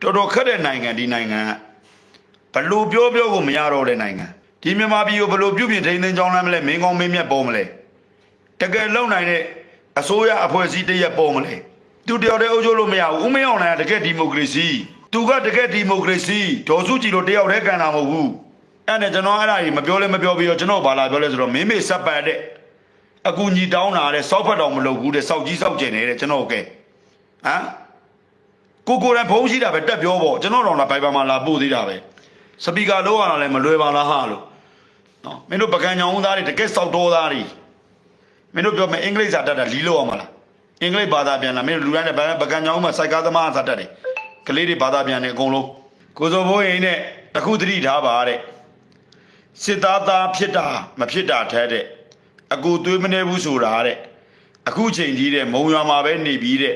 တော်တော်ခက်တဲ့နိုင်ငံဒီနိုင်ငံကဘလို့ပြောပြောကိုမရတော့တဲ့နိုင်ငံဒီမြန်မာပြည်ကိုဘလို့ပြုပြင်ထိန်းသိမ်းကြောင်းလမ်းမလဲမင်းကောင်းမင်းမြတ်ပေါ်မလဲတကယ်လုံနိုင်တဲ့အစိုးရအဖွဲ့အစည်းတစ်ရက်ပေါ်မလဲသူတယောက်တည်းအုပ်ချုပ်လို့မရဘူးဦးမင်းအောင်နိုင်ကတကယ်ဒီမိုကရေစီသူကတကယ်ဒီမိုကရေစီဒေါ်စုကြည်လို့တယောက်တည်းကန်တာမဟုတ်ဘူးအဲ့နဲ့ကျွန်တော်အဲ့ဒါကြီးမပြောလဲမပြောပြီးတော့ကျွန်တော်ဘာလာပြောလဲဆိုတော့မင်းမေစပ်ပတ်တဲ့အကူညီတောင်းတာတဲ့စောက်ဖက်တော်မလုပ်ဘူးတဲ့စောက်ကြီးစောက်ကျင်နေတဲ့ကျွန်တော်ကဲဟမ် ကိုကိုယ်တိုင်ဖုန်းရှိတာပဲတက်ပြောပေါ့ကျွန်တော်တော့လာဘိုင်ဘာမှာလာပို့သေးတာပဲစပီကာလောက်ရတာလည်းမလွယ်ပါလားဟာလို့နော်မင်းတို့ပကံညောင်းသားတွေတကယ်စောက်တော်သားတွေမင်းတို့ပြောမယ်အင်္ဂလိပ်စာတတ်တာလီလို့အောင်မလားအင်္ဂလိပ်ဘာသာပြန်လာမင်းတို့လူတိုင်းနဲ့ပကံညောင်းမှာစိုက်ကားသမားစာတတ်တယ်ကလေးတွေဘာသာပြန်တယ်အကုန်လုံးကိုစောဘိုးရင်နဲ့တခုသတိထားပါတဲ့စစ်သားသားဖြစ်တာမဖြစ်တာထဲတဲ့အကူသွေးမနေဘူးဆိုတာတဲ့အခုချိန်ကြီးတဲ့မုံရွာမှာပဲနေပြီးတဲ့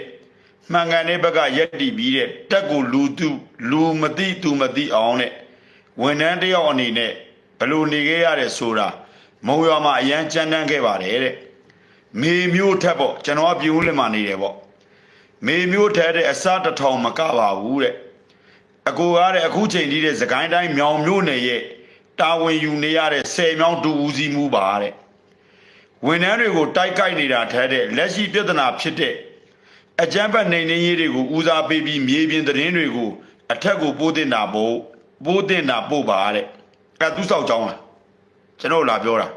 မှန်ကန်တဲ့ဘက်ကရက်တည်ပြီးတဲ့တက်ကိုလူသူလူမသိသူမသိအောင်တဲ့ဝန်ထမ်းတယောက်အနေနဲ့ဘယ်လို့နေခဲ့ရတဲ့ဆိုတာမုံရွာမှာအရန်ကြမ်းတမ်းခဲ့ပါတယ်တဲ့မေမျိုးထက်ပေါ့ကျွန်တော်ကပြင်းဦးလင်မှာနေတယ်ပေါ့မေမျိုးထက်တဲ့အစတစ်ထောင်မကပါဘူးတဲ့အကိုကားတဲ့အခုချိန်ကြီးတဲ့စကိုင်းတိုင်းမြောင်မျိုးနယ်ရဲ့တာဝန်ယူနေရတဲ့ဆယ်မြောင်းတူဦးစီးမှုပါတဲ့ဝန်ထမ်းတွေကိုတိုက်ကိုက်နေတာထဲတဲ့လက်ရှိပြဿနာဖြစ်တဲ့ အကြမ်းဖက်နိုင်နေရေးတွေကိုဦးစားပေးပြီးမြေပြင်သတင်းတွေကိုအထက်ကိုပို့တင်တာပို့ပို့တင်တာပို့ပါတဲ့အဲသူစောက်ကြောင်းလားကျွန်တော်လာပြောတာ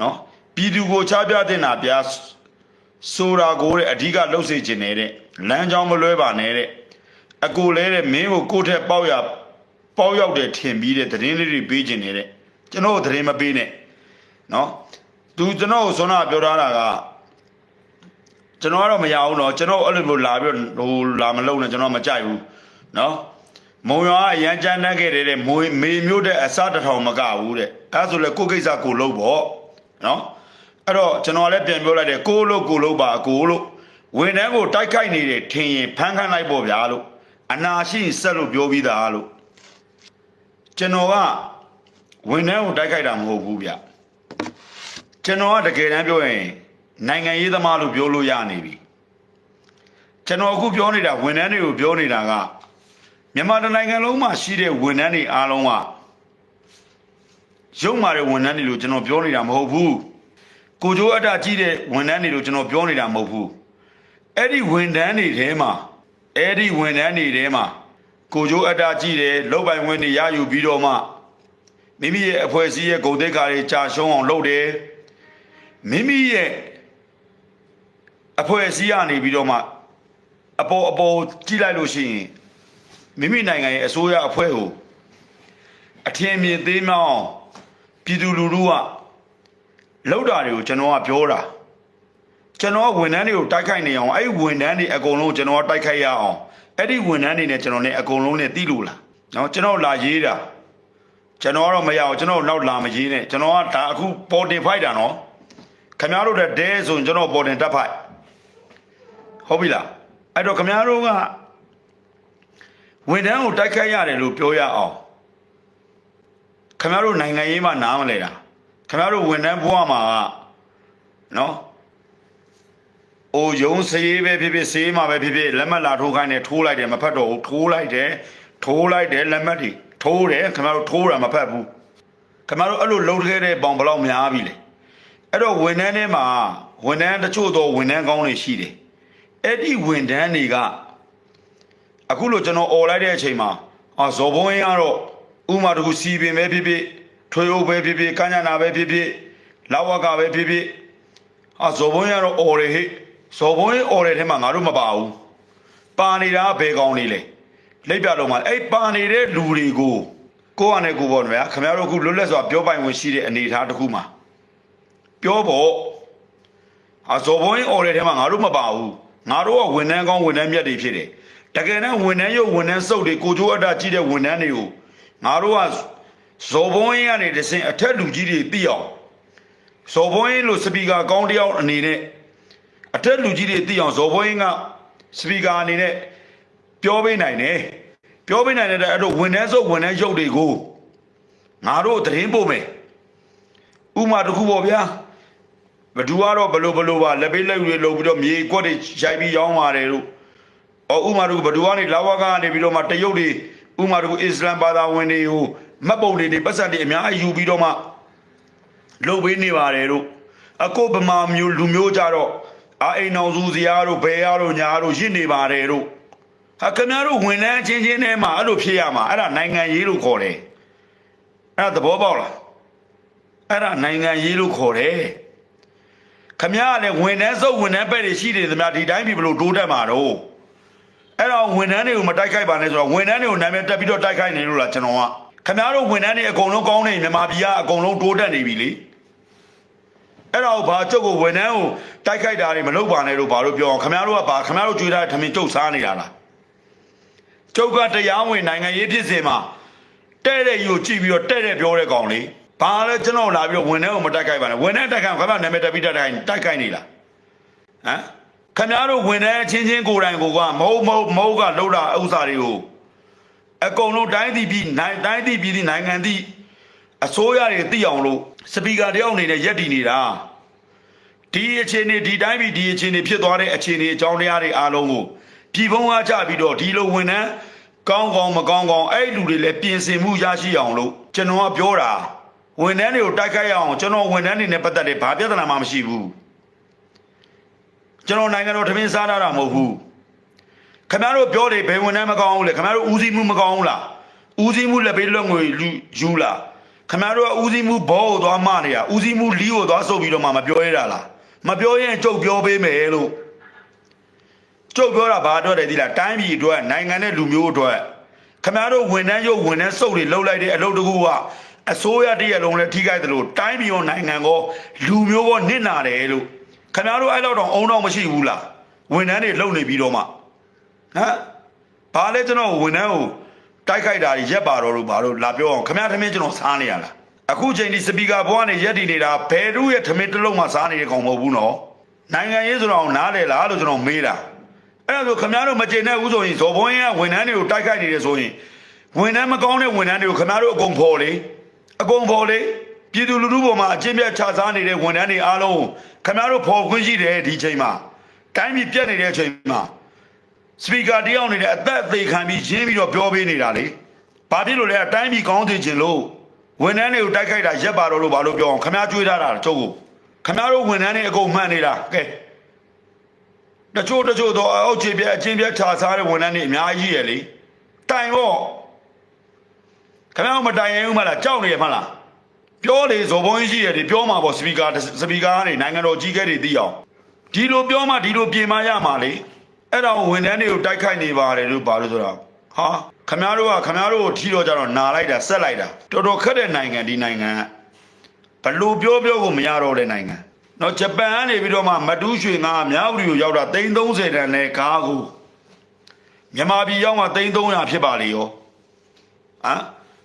နော်ပြည်သူကိုချပြတင်တာဗျာဆိုတာကိုတဲ့အဓိကလှုပ်စေခြင်းနေတဲ့လမ်းကြောင်းမလွဲပါနဲ့တဲ့အကိုလဲတဲ့မင်းကိုကိုယ့်ထက်ပေါက်ရပေါက်ရောက်တယ်ထင်ပြီးတဲ့သတင်းလေးတွေပေးခြင်းနေတဲ့ကျွန်တော်သတင်းမပေးနဲ့နော်သူကျွန်တော်ကိုဆွမ်းနာပြောထားတာက ကျွန်တော်ကတော့မရအောင်တော့ကျွန်တော်အဲ့လိုမျိုးလာပြီးဟိုလာမလုံးနဲ့ကျွန်တော်မကြိုက်ဘူးနော်မုံရွာအရန်ကြမ်းတတ်ခဲ့တဲ့မွေမေမျိုးတဲ့အစတထောင်မကဘူးတဲ့အဲဆိုလဲကိုကိစ္စကိုလုံးပေါ့နော်အဲ့တော့ကျွန်တော်လည်းပြန်ပြောလိုက်တယ်ကိုလို့ကိုလုံးပါကိုလို့ဝင်တန်းကိုတိုက်ခိုက်နေတယ်ထင်ရင်ဖမ်းခန်းလိုက်ပေါ့ဗျာလို့အနာရှိဆက်လို့ပြောပြီးသားလို့ကျွန်တော်ကဝင်တန်းကိုတိုက်ခိုက်တာမဟုတ်ဘူးဗျကျွန်တော်ကတကယ်တမ်းပြောရင် နိုင်ငံရေးသမားလို့ပြောလို့ရနေပြီကျွန်တော်အခုပြောနေတာဝန်ထမ်းတွေကိုပြောနေတာကမြန်မာတိုင်းနိုင်ငံလုံးမှာရှိတဲ့ဝန်ထမ်းတွေအားလုံးကရုံမာတဲ့ဝန်ထမ်းတွေလို့ကျွန်တော်ပြောနေတာမဟုတ်ဘူးကိုကြိုးအတ္တကြီးတဲ့ဝန်ထမ်းတွေလို့ကျွန်တော်ပြောနေတာမဟုတ်ဘူးအဲ့ဒီဝန်ထမ်းတွေထဲမှာအဲ့ဒီဝန်ထမ်းတွေထဲမှာကိုကြိုးအတ္တကြီးတယ်လောက်ပိုင်ဝင်တွေရယူပြီးတော့မှမိမိရဲ့အဖွဲ့အစည်းရဲ့ဂုဏ်သိက္ခာတွေကြာရှုံးအောင်လုပ်တယ်မိမိရဲ့ အဖွဲ့အစည်းကနေပြီးတော့မှအပေါ်အပေါ်ကြည့်လိုက်လို့ရှိရင်မိမိနိုင်ငံရဲ့အစိုးရအဖွဲ့ကိုအထင်မြင်သေးမအောင်ပြည်သူလူထုကလောက်တာတွေကိုကျွန်တော်ကပြောတာကျွန်တော်ကဝန်ထမ်းတွေကိုတိုက်ခိုက်နေအောင်အဲ့ဒီဝန်ထမ်းတွေအကုန်လုံးကျွန်တော်ကတိုက်ခိုက်ရအောင်အဲ့ဒီဝန်ထမ်းတွေနဲ့ကျွန်တော်နဲ့အကုန်လုံးနဲ့တီးလို့လားနော်ကျွန်တော်လာရေးတာကျွန်တော်ကတော့မရအောင်ကျွန်တော်နောက်လာမရေးနဲ့ကျွန်တော်ကဒါအခုပေါ်တင်ဖိုက်တာနော်ခင်ဗျားတို့တဲ့ဒဲဆိုရင်ကျွန်တော်ပေါ်တင်တက်ဖိုက် ဟုတ်ပြီလားအဲ့တော့ခမည်းတော်ကဝန်ထမ်းကိုတိုက်ခိုက်ရတယ်လို့ပြောရအောင်ခမည်းတော်နိုင်ငံရေးမှာနားမလဲတာခမည်းတော်ဝန်ထမ်းဘဝမှာကနော်အိုယုံစရေးပဲဖြစ်ဖြစ်စေးမှာပဲဖြစ်ဖြစ်လက်မှတ်လာထိုးခိုင်းတယ်ထိုးလိုက်တယ်မဖတ်တော့ဘူးထိုးလိုက်တယ်ထိုးလိုက်တယ်လက်မှတ်တွေထိုးတယ်ခမည်းတော်ထိုးတာမဖတ်ဘူးခမည်းတော်အဲ့လိုလှုပ်ခဲတဲ့ပေါင်ဘလောက်များပြီလေအဲ့တော့ဝန်ထမ်းထဲမှာဝန်ထမ်းတချို့တော့ဝန်ထမ်းကောင်းတွေရှိတယ် အဲ့ဒီဝန်ထမ်းတွေကအခုလို့ကျွန်တော်អော်လိုက်တဲ့အချိန်မှာအာဇော်ဘုံရင်ကတော့ဥမာတခုစီပင်ပဲဖြစ်ဖြစ်ထွေအုပ်ပဲဖြစ်ဖြစ်ကညာနာပဲဖြစ်ဖြစ်လောက်ဝကပဲဖြစ်ဖြစ်အာဇော်ဘုံရင်ကတော့អော်တယ်ဟဲ့ဇော်ဘုံရင်អော်တဲ့ထဲမှာငါတို့မပါဘူးပါနေတာကဘယ်ကောင်းနေလဲလက်ပြလုံးမှာအဲ့ပါနေတဲ့လူတွေကိုကိုယ့်အနေကိုယ်ပေါ့ဗျာခင်ဗျားတို့အခုလွတ်လပ်စွာပြောပိုင်ဝင်ရှိတဲ့အနေအထားတစ်ခုမှာပြောဖို့အာဇော်ဘုံရင်អော်တဲ့ထဲမှာငါတို့မပါဘူး ငါတို့ကဝန်ထမ်းကောင်းဝန်ထမ်းမြတ်တွေဖြစ်တယ်တကယ်တမ်းဝန်ထမ်းရုပ်ဝန်ထမ်းစုပ်တွေကိုကြိုးအပ်တာကြီးတဲ့ဝန်ထမ်းတွေကိုငါတို့ကဇော်ဘုံရင်ကနေတစင်အထက်လူကြီးတွေသိအောင်ဇော်ဘုံရင်လို့စပီကာကောင်းတယောက်အနေနဲ့အထက်လူကြီးတွေသိအောင်ဇော်ဘုံရင်ကစပီကာအနေနဲ့ပြောပေးနိုင်တယ်ပြောပေးနိုင်တဲ့အဲ့တော့ဝန်ထမ်းစုပ်ဝန်ထမ်းရုပ်တွေကိုငါတို့သတင်းပို့မယ်ဥမာတစ်ခုပေါ့ဗျာ ဘသူကတော့ဘလို့ဘလို့ပါလက်ပေးလက်တွေလုံပြီးတော့မြေကွက်တွေရိုက်ပြီးရောင်းပါတယ်လို့အော်ဥမာတို့ဘဒူကနေလာဝကနေပြီးတော့မှတရုတ်တွေဥမာတို့အစ္စလမ်ဘာသာဝင်တွေဟိုမတ်ပုံတွေတွေပတ်စံတွေအများကြီးယူပြီးတော့မှလှုပ်ပေးနေပါတယ်တို့အခုဗမာမျိုးလူမျိုးကြတော့အာအိမ်အောင်စုစရာတို့ဘယ်ရတို့ညာတို့ရင့်နေပါတယ်တို့ဟာခင်ဗျားတို့ဝင်လန်းချင်းချင်းထဲမှာအဲ့လိုဖြစ်ရမှာအဲ့ဒါနိုင်ငံရေးလို့ခေါ်တယ်အဲ့ဒါသဘောပေါက်လားအဲ့ဒါနိုင်ငံရေးလို့ခေါ်တယ် ခမရကလည်းဝန်ထမ်းစုပ်ဝန်ထမ်းပဲ့တွေရှိတယ်သမျှဒီတိုင်းပြီဘလို့တိုးတက်မှာတော့အဲ့တော့ဝန်ထမ်းတွေကိုမတိုက်ခိုက်ပါနဲ့ဆိုတော့ဝန်ထမ်းတွေကိုနာမည်တက်ပြီးတော့တိုက်ခိုက်နေလို့လားကျွန်တော်ကခမရတို့ဝန်ထမ်းတွေအကုန်လုံးကောင်းနေမြန်မာပြည်ကအကုန်လုံးတိုးတက်နေပြီလေအဲ့တော့ဘာကျုပ်ကိုဝန်ထမ်းကိုတိုက်ခိုက်တာတွေမလုပ်ပါနဲ့လို့ဘာလို့ပြောအောင်ခမရတို့ကဘာခမရတို့ကြွေးထားတဲ့ထမင်းကျုပ်စားနေတာလားကျုပ်ကတရားဝင်နိုင်ငံရေးဖြစ်စဉ်မှာတဲ့တဲ့ယူကိုကြည့်ပြီးတော့တဲ့တဲ့ပြောတဲ့ကောင်လေး ဘာလဲကျွန်တော်လာပြီးတော့ဝန်ထမ်းကိုမတိုက်ခိုက်ပါနဲ့ဝန်ထမ်းတိုက်ခိုက်ခမရနာမည်တက်ပြီးတိုက်ခိုက်တိုက်ခိုက်နေလားဟမ်ခမရတို့ဝင်တဲ့အချင်းချင်းကိုယ်တိုင်ကိုကမဟုတ်မဟုတ်မဟုတ်ကလှုပ်တာဥစ္စာတွေကိုအကုန်လုံးတိုင်းပြည်ပြည်နိုင်တိုင်းပြည်ပြည်နိုင်ငံသည့်အစိုးရတွေသိအောင်လို့စပီကာတယောက်အနေနဲ့ရက်တည်နေတာဒီအခြေအနေဒီတိုင်းပြည်ဒီအခြေအနေဖြစ်သွားတဲ့အခြေအနေအကြောင်းတရားတွေအားလုံးကိုပြည်ဖုံးအားကြပြီးတော့ဒီလိုဝန်ထမ်းကောင်းကောင်းမကောင်းကောင်းအဲ့လူတွေလည်းပြင်ဆင်မှုရရှိအောင်လို့ကျွန်တော်ကပြောတာ ဝန်ထမ်းတွေကိုတိုက်ခိုက်ရအောင်ကျွန်တော်ဝန်ထမ်းတွေနဲ့ပတ်သက်တဲ့ဘာပြဿနာမှမရှိဘူးကျွန်တော်နိုင်ငံတော်ထမင်းစားတာတာမဟုတ်ဘူးခင်ဗျားတို့ပြောတယ်ဘယ်ဝန်ထမ်းမကောင်းဘူးလေခင်ဗျားတို့ဦးစီးမှုမကောင်းဘူးလားဦးစီးမှုလက်ပေးလွတ်ငွေလူယူလားခင်ဗျားတို့ကဦးစီးမှုဘောကိုသွားမနေတာဦးစီးမှုလီးကိုသွားစုပ်ပြီးတော့မှမပြောရတာလားမပြောရင်ကြုတ်ပြောပေးမယ်လို့ကြုတ်ပြောတာဘာအတွက်လဲဒီလားတိုင်းပြည်အတွက်နိုင်ငံနဲ့လူမျိုးအတွက်ခင်ဗျားတို့ဝန်ထမ်းရုပ်ဝန်ထမ်းစုပ်တွေလှုပ်လိုက်တဲ့အလုပ်တကူက အစိုးရတရက်လုံးလည်းထိခိုက်တယ်လို့တိုင်းပြည်ရောနိုင်ငံကောလူမျိုးကောနစ်နာတယ်လို့ခင်ဗျားတို့အဲ့လောက်တော့အုံတော့မရှိဘူးလားဝန်ထမ်းတွေလုံနေပြီးတော့မှဟမ်ဘာလဲကျွန်တော်ဝန်ထမ်းကိုတိုက်ခိုက်တာကြီးရက်ပါတော့လို့ဘာလို့လာပြောအောင်ခင်ဗျားထမင်းကျွန်တော်စားနေရလားအခုချိန်ဒီစပီကာဘွားကနေရက်တည်နေတာဘယ်သူရဲ့ထမင်းတစ်လုံးမှစားနေတဲ့ကောင်မဟုတ်ဘူးနော်နိုင်ငံရေးဆိုတော့နားလေလားလို့ကျွန်တော်မေးတာအဲ့ဒါဆိုခင်ဗျားတို့မကျေနပ်ဘူးဆိုရင်ဇော်ဘွန်းရဲ့ဝန်ထမ်းတွေကိုတိုက်ခိုက်နေတယ်ဆိုရင်ဝန်ထမ်းမကောင်းတဲ့ဝန်ထမ်းတွေကိုခင်ဗျားတို့အကုန်ဖော်လေ အကုန်ဖော်လေပြည်သူလူထုပေါ်မှာအကျင့်ပြတ်ချစားနေတဲ့ဝန်ထမ်းတွေအားလုံးခင်ဗျားတို့ဖော်ခွင့်ရှိတယ်ဒီချိန်မှာတိုင်းပြည်ပြတ်နေတဲ့အချိန်မှာစပီကာတယောက်နေတဲ့အသက်အသေးခံပြီးရင်းပြီးတော့ပြောပေးနေတာလေဘာဖြစ်လို့လဲအတိုင်းပြည်ကောင်းသိခြင်းလို့ဝန်ထမ်းတွေကိုတိုက်ခိုက်တာရက်ပါတော့လို့ဘာလို့ပြောအောင်ခင်ဗျားကြွေးထားတာကျုပ်ကိုခင်ဗျားတို့ဝန်ထမ်းတွေအကုန်မှန်နေတာကဲတချို့တချို့တော့အောက်ခြေပြအချင်းပြခြာစားတဲ့ဝန်ထမ်းတွေအများကြီးရယ်လေတိုင်ပေါ့ ခင်ဗျားတို့မတိုင်ရင်ဦးမလားကြောက်နေရမလားပြောလေဇော်ဘုန်းကြီးရှိရတယ်ပြောမှာပေါ့စပီကာစပီကာကနေနိုင်ငံတော်ကြီးကဲတွေသိအောင်ဒီလိုပြောမှဒီလိုပြင်မရမှာလေအဲ့တော့ဝန်ထမ်းတွေကိုတိုက်ခိုက်နေပါတယ်လို့ပါလို့ဆိုတော့ဟာခင်ဗျားတို့ကခင်ဗျားတို့ကိုထီတော့ကြတော့နာလိုက်တာဆက်လိုက်တာတော်တော်ခက်တဲ့နိုင်ငံဒီနိုင်ငံကဘလို့ပြောပြောကိုမရတော့တဲ့နိုင်ငံ။နော်ဂျပန်ကနေပြီးတော့မှမတူးရွှေငါမြောက်ရီကိုရောက်တာ330တန်နဲ့ကားကိုမြန်မာပြည်ရောက်မှ300ဖြစ်ပါလေရော။ဟမ်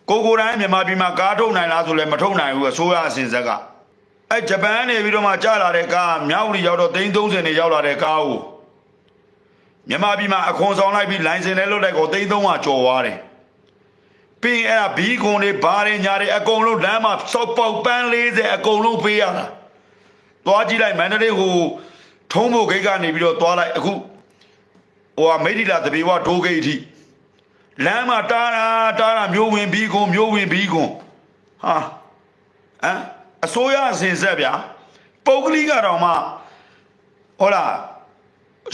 ကိုကိုတိုင်းမြန်မာပြည်မှာကားထုတ်နိုင်လားဆိုလည်းမထုတ်နိုင်ဘူးအစိုးရအစဉ်ဆက်ကအဲဂျပန်ကနေပြီးတော့မှကြာလာတဲ့ကားမြောက်ရီရောက်တော့330နဲ့ရောက်လာတဲ့ကားကိုမြန်မာပြည်မှာအခွန်ဆောင်လိုက်ပြီးလိုင်စင်နဲ့လွတ်လိုက်ကို300ကျော်သွားတယ်။ပြီးရင်အဲ့ဒါဘီကွန်တွေဘာတွေညာတွေအကုန်လုံးလမ်းမှာစောက်ပေါက်ပန်း40အကုန်လုံးပေးရတာသွားကြည့်လိုက်မန္တလေးဟိုထုံးဖို့ဂိတ်ကနေပြီးတော့သွားလိုက်အခုဟိုဟာမိတ်ဒီလာတပေဝဒိုးဂိတ်အထိ လမ်းမှာတားတာတားတာမျိုးဝင်ဘီကွန်မျိုးဝင်ဘီကွန်ဟာဟမ်အစိုးရအစဉ်ဆက်ဗျာပုတ်ကလေးကတော့မှဟောလား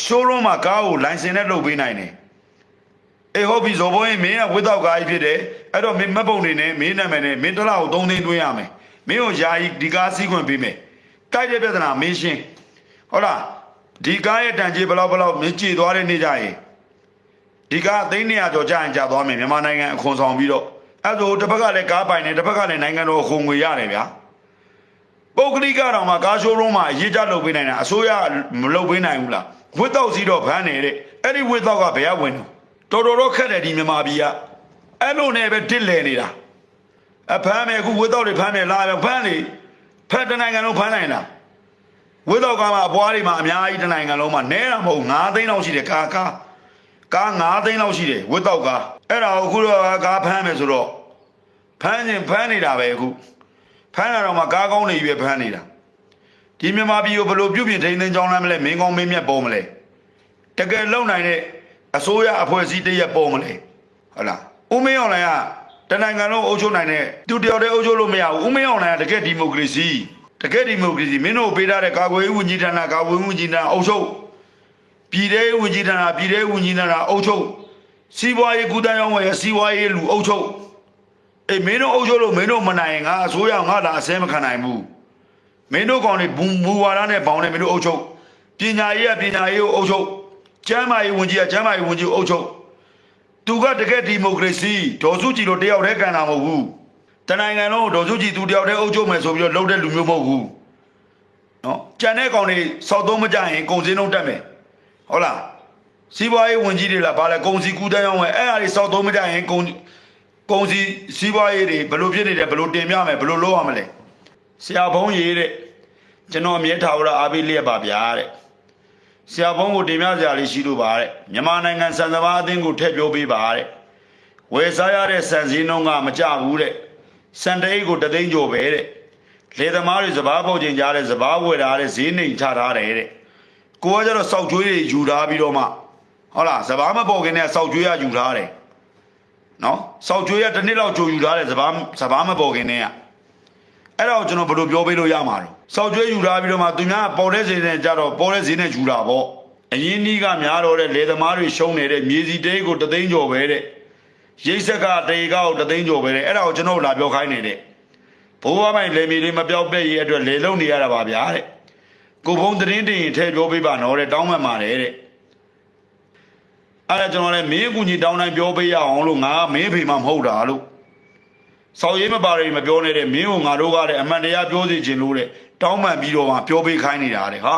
ရှိုးရုံးမှာကားကိုလိုင်စင်နဲ့လုပ်ပေးနိုင်တယ်အေးဟုတ်ပြီဇော်ဘုန်းကြီးမင်းကဝိသောက်ကားကြီးဖြစ်တယ်အဲ့တော့မင်းမတ်ပုံနေနဲ့မင်းနာမည်နဲ့မင်းတစ်လောက်3သိန်းသွင်းရမယ်မင်းကိုယာယီဒီကားစီးခွင့်ပေးမယ်တိုက်တဲ့ပြဿနာမင်းရှင်းဟုတ်လားဒီကားရဲ့တန်ကြီးဘယ်လောက်ဘယ်လောက်မင်းကြည်သွားတဲ့နေ့ကြရင် ဒီကားသိန်း200ကျော်ကြာရင်ကြာသွားမယ်မြန်မာနိုင်ငံအခွန်ဆောင်ပြီးတော့အဲ့ဒါဆိုတစ်ဖက်ကလည်းကားပိုင်တယ်တစ်ဖက်ကလည်းနိုင်ငံတော်အခွန်ငွေရတယ်ဗျာပုတ်ကလိကတော့မှကားရှိုးရုံးမှာအရေးကြလုပ်ပေးနိုင်တာအစိုးရမလုပ်ပေးနိုင်ဘူးလားဝစ်တော့စီတော့ဗန်းနေတဲ့အဲ့ဒီဝစ်တော့ကဘယ်ကဝင်တော့တော်တော်တော့ခက်တယ်ဒီမြန်မာပြည်ကအဲ့လိုနဲ့ပဲတစ်လဲနေတာအဖမ်းမယ်အခုဝိသောက်တွေဖမ်းမယ်လာမယ်ဖမ်းလေဖက်တနိုင်ငံလုံးဖမ်းနိုင်လားဝိသောက်ကမှအပွားတွေမှာအများကြီးတနိုင်ငံလုံးမှာနဲတာမဟုတ်9သိန်းလောက်ရှိတယ်ကာကာ ကာ9သိန်းလောက်ရှိတယ်ဝိသောက်ကအဲ့ဒါကိုအခုတော့ကာဖမ်းမယ်ဆိုတော့ဖမ်းရင်ဖမ်းနေတာပဲအခုဖမ်းတာတော့မှကားကောင်းနေပြီပဲဖမ်းနေတာဒီမြန်မာပြည်ကိုဘယ်လိုပြုပြင်ထိန်းသိမ်းကြောင်းလမ်းမလဲမင်းကောင်းမင်းမြတ်ပေါ်မလဲတကယ်လုံနိုင်တဲ့အစိုးရအဖွဲ့အစည်းတစ်ရက်ပေါ်မလဲဟုတ်လားဦးမင်းအောင်လိုင်ကတနိုင်ငံလုံးအုပ်ချုပ်နိုင်တဲ့သူတယောက်တည်းအုပ်ချုပ်လို့မရဘူးဦးမင်းအောင်လိုင်ကတကယ်ဒီမိုကရေစီတကယ်ဒီမိုကရေစီမင်းတို့ပေးထားတဲ့ကာကွယ်ရေးဝန်ကြီးဌာနကာကွယ်ရေးဝန်ကြီးဌာနအုပ်ချုပ် ပြည်ထောင်ဝန်ကြီးဌာနပြည်ထောင်ဝန်ကြီးဌာနအုပ်ချုပ်စီးပွားရေးကုသရေးဝန်ရဲ့စီးပွားရေးလူအုပ်ချုပ်အေးမင်းတို့အုပ်ချုပ်လို့မင်းတို့မနိုင်ရင်ငါအစိုးရငါလာအစဲမခံနိုင်ဘူးမင်းတို့ကောင်တွေဘူမူဝါဒနဲ့ဘောင်းနေမင်းတို့အုပ်ချုပ်ပညာရေးကပညာရေးကိုအုပ်ချုပ်ကျမ်းမာရေးဝန်ကြီးကကျမ်းမာရေးဝန်ကြီးကိုအုပ်ချုပ်သူကတကယ်ဒီမိုကရေစီဒေါ်စုကြည်တို့တယောက်တည်းကန်တာမဟုတ်ဘူးတနိုင်ငံလုံးကိုဒေါ်စုကြည်သူတယောက်တည်းအုပ်ချုပ်မယ်ဆိုပြီးတော့လှုပ်တဲ့လူမျိုးမဟုတ်ဘူးနော်ကျန်တဲ့ကောင်တွေစောက်သုံးမကြရင်ကုန်စည်နှုန်းတက်မယ် ဟုတ်လားစီးပွားရေးဝန်ကြီးတွေလားဗာလဲကုန်စည်ကူးတန်းရောင်းဝယ်အဲ့အရာတွေစောက်သုံးမကြရင်ကုန်ကုန်စည်စီးပွားရေးတွေဘယ်လိုဖြစ်နေတယ်ဘယ်လိုတင်ပြမယ်ဘယ်လိုလုပ်ရမလဲဆရာဘုံရေးတဲ့ကျွန်တော်အမြဲထားဝရအားပေးလျက်ပါဗျာတဲ့ဆရာဘုံကိုတင်ပြစရာလေးရှိလို့ပါတဲ့မြန်မာနိုင်ငံစံစဘာအသင်းကိုထည့်ပြောပေးပါတဲ့ဝယ်စားရတဲ့စံစည်းနှုန်းကမကြဘူးတဲ့စံတအိတ်ကိုတသိန်းကျော်ပဲတဲ့လေသမားတွေစဘာပုတ်ကျင်ကြတဲ့စဘာဝယ်ထားတဲ့ဈေးနှိမ်ချထားတယ်တဲ့ ကိုကကျတော့စောက်ကျွေးတွေယူထားပြီးတော့မှဟုတ်လားစဘာမပေါ်ခင်နဲ့စောက်ကျွေးရယူထားတယ်နော်စောက်ကျွေးရတစ်နှစ်လောက်ကြိုယူထားတယ်စဘာစဘာမပေါ်ခင်နဲ့ကအဲ့ဒါကိုကျွန်တော်ဘယ်လိုပြောပေးလို့ရမှာတော့စောက်ကျွေးယူထားပြီးတော့မှသူများပေါ်တဲ့ဈေးနဲ့ကြတော့ပေါ်တဲ့ဈေးနဲ့ယူတာပေါ့အရင်နီးကများတော့တဲ့လေသမားတွေရှုံးနေတဲ့မြေစီတဲကိုတသိန်းကျော်ပဲတဲ့ရိတ်ဆက်ကတေကောက်တသိန်းကျော်ပဲတဲ့အဲ့ဒါကိုကျွန်တော်လာပြောခိုင်းနေတဲ့ဘိုးဘမိုင်လေမီလေးမပြောက်ပဲ့ရေးအတွက်လေလုံနေရတာပါဗျာတဲ့ ကိုဖုံးသတင်းတင်ရင်ထဲပြောပေးပါနော်တဲ့တောင်းမှန်ပါတယ်တဲ့အဲ့ဒါကျွန်တော်လည်းမင်းအကူကြီးတောင်းတိုင်းပြောပေးရအောင်လို့ငါမင်းဖေမှမဟုတ်တာလို့ဆောက်ရေးမပါရီမပြောနေတဲ့မင်းကိုငါတို့ကလည်းအမှန်တရားပြောစီခြင်းလို့တဲ့တောင်းပန်ပြီးတော့မှပြောပေးခိုင်းနေတာတဲ့ဟာ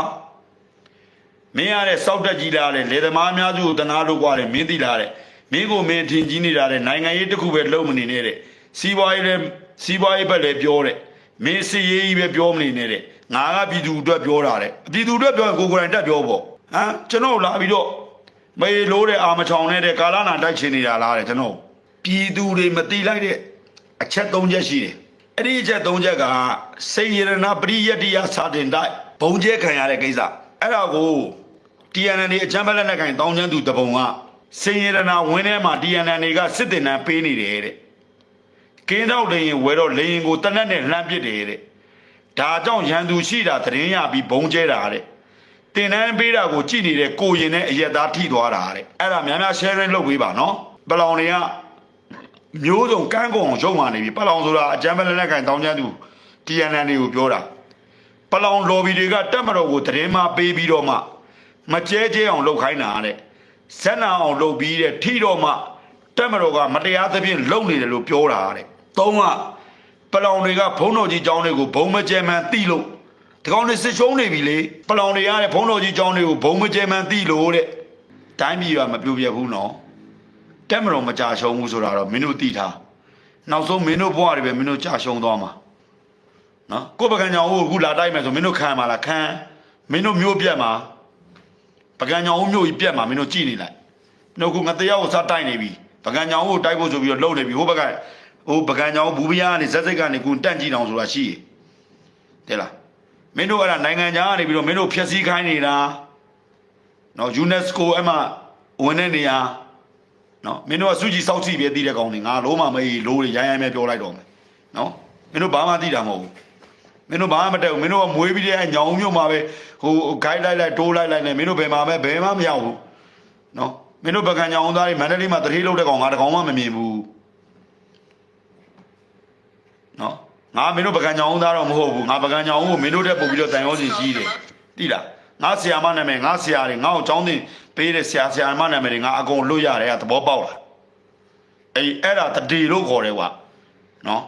မင်းရတဲ့စောက်တက်ကြီးလာတဲ့လေသမားအများစုကိုတနာလို့ကွာတယ်မင်းသိလားတဲ့မင်းကိုမင်းထင်ကြီးနေတာတဲ့နိုင်ငံရေးတစ်ခုပဲလုံးမနေနဲ့တဲ့စီးပွားရေးလည်းစီးပွားရေးဘက်လည်းပြောတဲ့မင်းစီရေးကြီးပဲပြောမနေနဲ့တဲ့ ငါကပြည်သူအတွက်ပြောတာတဲ့ပြည်သူအတွက်ပြောရင်ကိုယ်ကိုယ်တိုင်တက်ပြောပေါ့ဟမ်ကျွန်တော်လာပြီးတော့မေလို့တဲ့အာမချောင်နေတဲ့ကာလနာတိုက်ချင်နေတာလားတဲ့ကျွန်တော်ပြည်သူတွေမတိလိုက်တဲ့အချက်၃ချက်ရှိတယ်အဲ့ဒီအချက်၃ချက်ကစေရဏပရိယတ္တိယစာတင်တိုက်ဘုံကျဲခံရတဲ့ကိစ္စအဲ့ဒါကို TNN အချမ်းဘက်လက်နဲ့ကင်တောင်းချမ်းသူတပုံကစေရဏဝင်းထဲမှာ TNN တွေကစစ်တင်တန်းပေးနေတယ်တဲ့ကင်းတော့လေရင်ဝဲတော့လေရင်ကိုတနက်နဲ့လှမ်းပစ်တယ်တဲ့ ဒါကြောင့်ရန်သူရှိတာသတင်းရပြီးဘုံကျဲတာတဲ့တင်တန်းပေးတာကိုကြည့်နေတဲ့ကိုရင်နဲ့အရက်သားထိသွားတာတဲ့အဲ့ဒါများများ sharing လုပ်ပေးပါနော်ပလောင်တွေကမျိုးစုံကန်းကုံအောင်ရုံမာနေပြီပလောင်ဆိုတာအကြမ်းဖက်လက်နက်ကန်တောင်းကျမ်းသူ TNN တွေကိုပြောတာပလောင် lobby တွေကတက်မတော်ကိုသတင်းမပေးပြီးတော့မှမကျဲကျဲအောင်လုပ်ခိုင်းတာတဲ့ဇက်နာအောင်လုပ်ပြီးတဲ့ထိတော့မှတက်မတော်ကမတရားသဖြင့်လုပ်နေတယ်လို့ပြောတာတဲ့သုံးက ပလောင်တွေကဘုံတော်ကြီးကျောင်းတွေကိုဘုံမကျဲမှန်တိလို့ဒီကောင်တွေစစ်ရှုံးနေပြီလေပလောင်တွေကတဲ့ဘုံတော်ကြီးကျောင်းတွေကိုဘုံမကျဲမှန်တိလို့တဲ့တိုင်းပြည်ကမပြိုပြက်ဘူးနော်တက်မတော်မကြရှုံးဘူးဆိုတာတော့မင်းတို့သိထားနောက်ဆုံးမင်းတို့ဘဝတွေပဲမင်းတို့ကြရှုံးသွားမှာနော်ကိုယ်ပကံကြောင်ကိုအခုလာတိုက်မယ်ဆိုမင်းတို့ခံမှာလားခံမင်းတို့မျိုးပြက်မှာပကံကြောင်မျိုးကြီးပြက်မှာမင်းတို့ကြည်နေလိုက်နှုတ်ကငါတရားကိုစတိုက်နေပြီပကံကြောင်ကိုတိုက်ဖို့ဆိုပြီးတော့လှုပ်နေပြီဟိုဘက်က ဟိုပကံကြောင်ဘူးပြားကနေဇက်စိတ်ကနေကိုတန့်ကြည့်အောင်ဆိုတာရှိတယ်လားမင်းတို့အဲ့ဒါနိုင်ငံခြားကနေပြီးတော့မင်းတို့ဖျက်ဆီးခိုင်းနေတာနော် UNESCO အဲ့မှာဝင်တဲ့နေရာနော်မင်းတို့ကစုကြည်စောက်စီပဲသိတဲ့ကောင်တွေငါလုံးမမေးလို့ရိုင်းရိုင်းပဲပြောလိုက်တော့မယ်နော်မင်းတို့ဘာမှသိတာမဟုတ်ဘူးမင်းတို့ဘာမှမတက်ဘူးမင်းတို့ကမွေးပြီးတဲ့ညောင်မြို့မှာပဲဟိုဂိုက်လိုက်လိုက်တိုးလိုက်လိုက်နေမင်းတို့ဘယ်မှာပဲဘယ်မှမရောက်ဘူးနော်မင်းတို့ပကံညောင်သားတွေမန္တလေးမှာတတိလုံးတဲ့ကောင်ငါတကောင်မှမမြင်ဘူးနော် ငါမင်းတို့ပကံညောင်သားတော့မဟုတ်ဘူးငါပကံညောင်ကိုမင်းတို့တက်ပို့ပြီးတော့တန်ရောစီကြီးတယ်တိလားငါဆီယာမနာမည်ငါဆီယာတွေငါ့ကိုចောင်းတင်ပေးတဲ့ဆီယာဆီယာမနာမည်တွေငါအကုန်လွတ်ရတယ်ကသဘောပေါက်လားအေးအဲ့ဒါတတိလို့ခေါ်တယ်ကွာနော်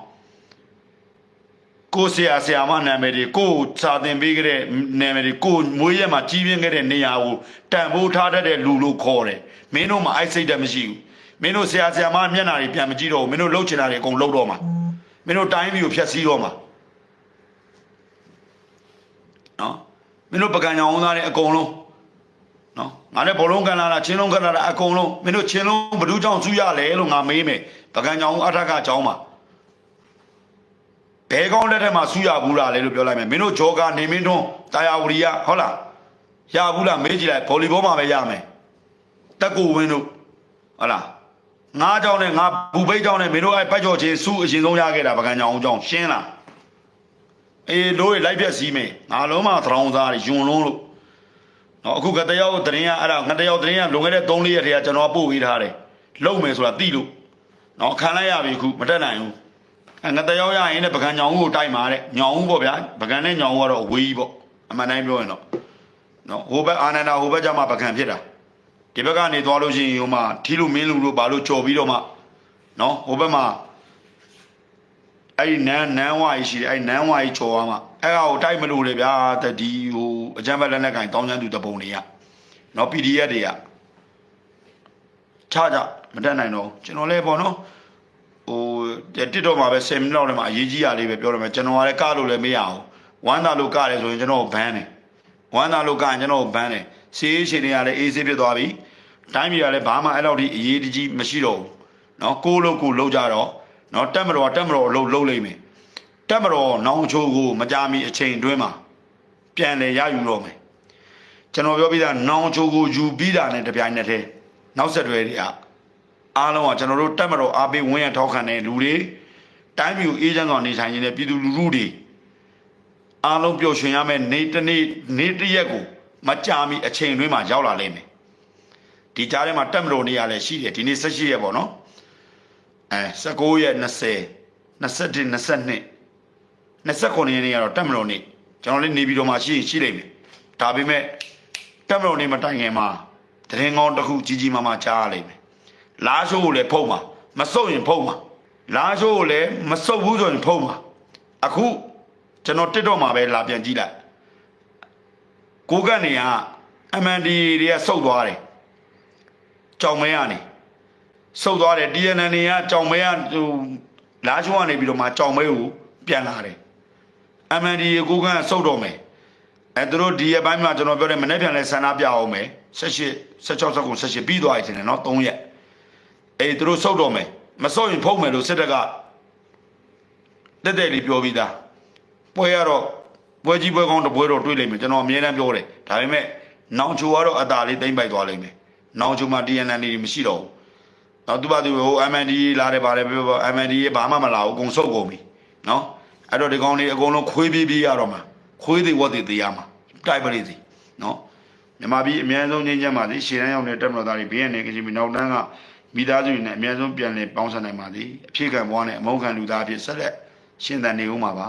ကိုဆရာဆရာမနာမည်တွေကိုစာသင်ပေးခဲ့တဲ့နာမည်တွေကိုမွေးရက်မှာကြီးပြင်းခဲ့တဲ့နေရာကိုတန်ဖိုးထားတတ်တဲ့လူလို့ခေါ်တယ်မင်းတို့မှအိုက်စိတ်တမရှိဘူးမင်းတို့ဆရာဆရာမမျက်နှာတွေပြန်မကြည့်တော့ဘူးမင်းတို့လှုပ်ချင်တာတွေအကုန်လှုပ်တော့မှာ မင်းတို့တိုင်းပြည်ကိုဖျက်ဆီးတော့မှာနော်မင်းတို့ပကံကြောင်သားတွေအကုန်လုံးနော်ငါလည်းဘောလုံးကန်လာတာချင်းလုံးကန်လာတာအကုန်လုံးမင်းတို့ချင်းလုံးဘ누구ကြောင့်ဆူရလဲလို့ငါမေးမယ်ပကံကြောင်အထက်ကကြောင်းပါဘဲကောင်းလက်ထက်မှာဆူရဘူးလားလဲလို့ပြောလိုက်မယ်မင်းတို့ဂျောကနေမင်းထွန်းတာယာဝရီယဟုတ်လားရဘူးလားမေးကြည့်လိုက်ဗော်လီဘောမှာပဲရမယ်တတက်ကိုဝင်းတို့ဟုတ်လား ငါးကြောင်းနဲ့ငါဘူပိတ်ကြောင်းနဲ့မင်းတို့အဲ့ပတ်ကြော်ချင်းစုအရင်ဆုံးရခဲ့တာပကံကြောင်အောင်ကြောင်းရှင်းလားအေးတို့လိုက်ပြက်စီးမယ်ငါလုံးမသရောင်းစားတွေယွန်လုံးလို့နော်အခုကတယောက်တရင်ကအဲ့ဒါငါတယောက်တရင်ကလွန်ခဲ့တဲ့3-4ရက်တည်းကကျွန်တော်ပို့ပေးထားတယ်လုံမယ်ဆိုတာသိလို့နော်ခံလိုက်ရပြီအခုမတက်နိုင်ဘူးအဲ့ငါတယောက်ရရင်လည်းပကံကြောင်ကိုတိုက်မှာတဲ့ညောင်ဦးပေါ့ဗျာပကံနဲ့ညောင်ဦးကတော့အဝေးကြီးပေါ့အမှန်တိုင်းပြောရင်တော့နော်ဟိုဘက်အာနန္ဒာဟိုဘက်ကျမှပကံဖြစ်တာ ဒီဘက်ကနေသွားလို့ရှိရင်ဟိုမှာထီလူမင်းလူတို့ဘာလို့ကြော်ပြီးတော့မှနော်ဟိုဘက်မှာအဲ့ဒီနန်းနန်းဝါကြီးရှိတယ်အဲ့ဒီနန်းဝါကြီးကြော်သွားမှအဲ့ဟာကိုတိုက်မလို့လေဗျာတဒီဟိုအကြမ်းဖက်လက်နက်ကင်တောင်းချမ်းသူတပုံတွေကနော် PDF တွေကခြားကြမတက်နိုင်တော့ဘူးကျွန်တော်လည်းပေါ့နော်ဟိုတစ်တော့မှာပဲ10မိနစ်လောက်လည်းမှအရေးကြီးရလေးပဲပြောရမယ်ကျွန်တော်ကလည်းကလို့လည်းမရအောင်ဝမ်းသာလို့ကတယ်ဆိုရင်ကျွန်တော်ဘန်းတယ်ဝမ်းသာလို့ကရင်ကျွန်တော်ကိုဘန်းတယ် စီးရှင်တွေကလည်းအေးဆေးဖြစ်သွားပြီတိုင်းပြည်ကလည်းဘာမှအဲ့လောက်ထိအရေးတကြီးမရှိတော့ဘူးနော်ကိုလို့ကိုလှုပ်ကြတော့နော်တက်မတော်တက်မတော်လှုပ်လှုပ်လိမ့်မယ်တက်မတော်နောင်ချိုးကို မကြမီအချိန်တွင်းမှာပြန်လေရယူတော့မယ်ကျွန်တော်ပြောပြတာနောင်ချိုးကိုယူပြီးတာနဲ့တပြိုင်နက်တည်းနောက်ဆက်တွဲတွေကအားလုံးကကျွန်တော်တို့တက်မတော်အားပေးဝင်းရထောက်ခံတဲ့လူတွေတိုင်းပြည်အေးချမ်းစွာနေထိုင်နေတဲ့ပြည်သူလူထုတွေအားလုံးပျော်ရွှင်ရမယ့်နေ့တစ်နေ့နေ့တစ်ရက်ကို မကြာမီအချိန်တွင်းမှာရောက်လာလိမ့်မယ်ဒီကြားထဲမှာတက်မတော်နေရလဲရှိတယ်ဒီနေ့18ရက်ပေါ့နော်အဲ19ရက်20 21 22 29ရက်နေ့ကတော့တက်မတော်နေ့ကျွန်တော်လည်းနေပြီးတော့မှရှိရင်ရှိလိမ့်မယ်ဒါပေမဲ့တက်မတော်နေ့မတိုင်ခင်မှာတရင်ကောင်းတစ်ခုကြီးကြီးမားမားကြားရလိမ့်မယ်လားရှိုးကိုလည်းဖုံးပါမစုပ်ရင်ဖုံးပါလားရှိုးကိုလည်းမစုပ်ဘူးဆိုရင်ဖုံးပါအခုကျွန်တော်တစ်တော့မှာပဲလာပြန်ကြည့်လိုက် ကိုကနေက MND တွေကစုပ်သွားတယ်ကြောင်မဲကနေစုပ်သွားတယ် TNN တွေကကြောင်မဲကဟိုလာချုံကနေပြီးတော့မှကြောင်မဲကိုပြန်လာတယ် MND ကိုကစုပ်တော့မယ်အဲသူတို့ဒီရက်ပိုင်းမှာကျွန်တော်ပြောတယ်မနေ့ပြန်လဲဆန္ဒပြအောင်မယ်18 16 19 18ပြီးသွားပြီထင်တယ်နော်3ရက်အေးသူတို့စုပ်တော့မယ်မစုပ်ရင်ဖုံးမယ်လို့စစ်တပ်ကတက်တက်လေးပြောပြီးသားပွဲရတော့ ပွဲကြီးပွဲကောင်းတစ်ပွဲတော့တွေ့လိမ့်မယ်ကျွန်တော်အမြဲတမ်းပြောတယ်ဒါပေမဲ့နောင်ချိုကတော့အသာလေးတိမ့်ပိုက်သွားလိမ့်မယ်နောင်ချိုမှာ TNN တွေမရှိတော့ဘူးနောက်သူပါသူဟို MND လာတယ်ပါတယ်ပြောပြော MND ရဲ့ဘာမှမလာဘူးအကုန်စုပ်ကုန်ပြီနော်အဲ့တော့ဒီကောင်လေးအကုန်လုံးခွေးပြေးပြေးရတော့မှာခွေးတွေဝတ်တွေသေးရမှာတိုက်ပလေးစီနော်မြန်မာပြည်အများဆုံးငြိမ်းချမ်းပါစေရှေ့တန်းရောက်နေတဲ့တက်မတော်သားတွေဘေးရန်နေကြပြီနောက်တန်းကမိသားစုတွေနဲ့အများဆုံးပြန်လည်ပေါင်းစပ်နိုင်ပါစေအဖြစ်ကံဘွားနဲ့အမောခံလူသားအဖြစ်ဆက်လက်ရှင်းတန်နေဦးမှာပါ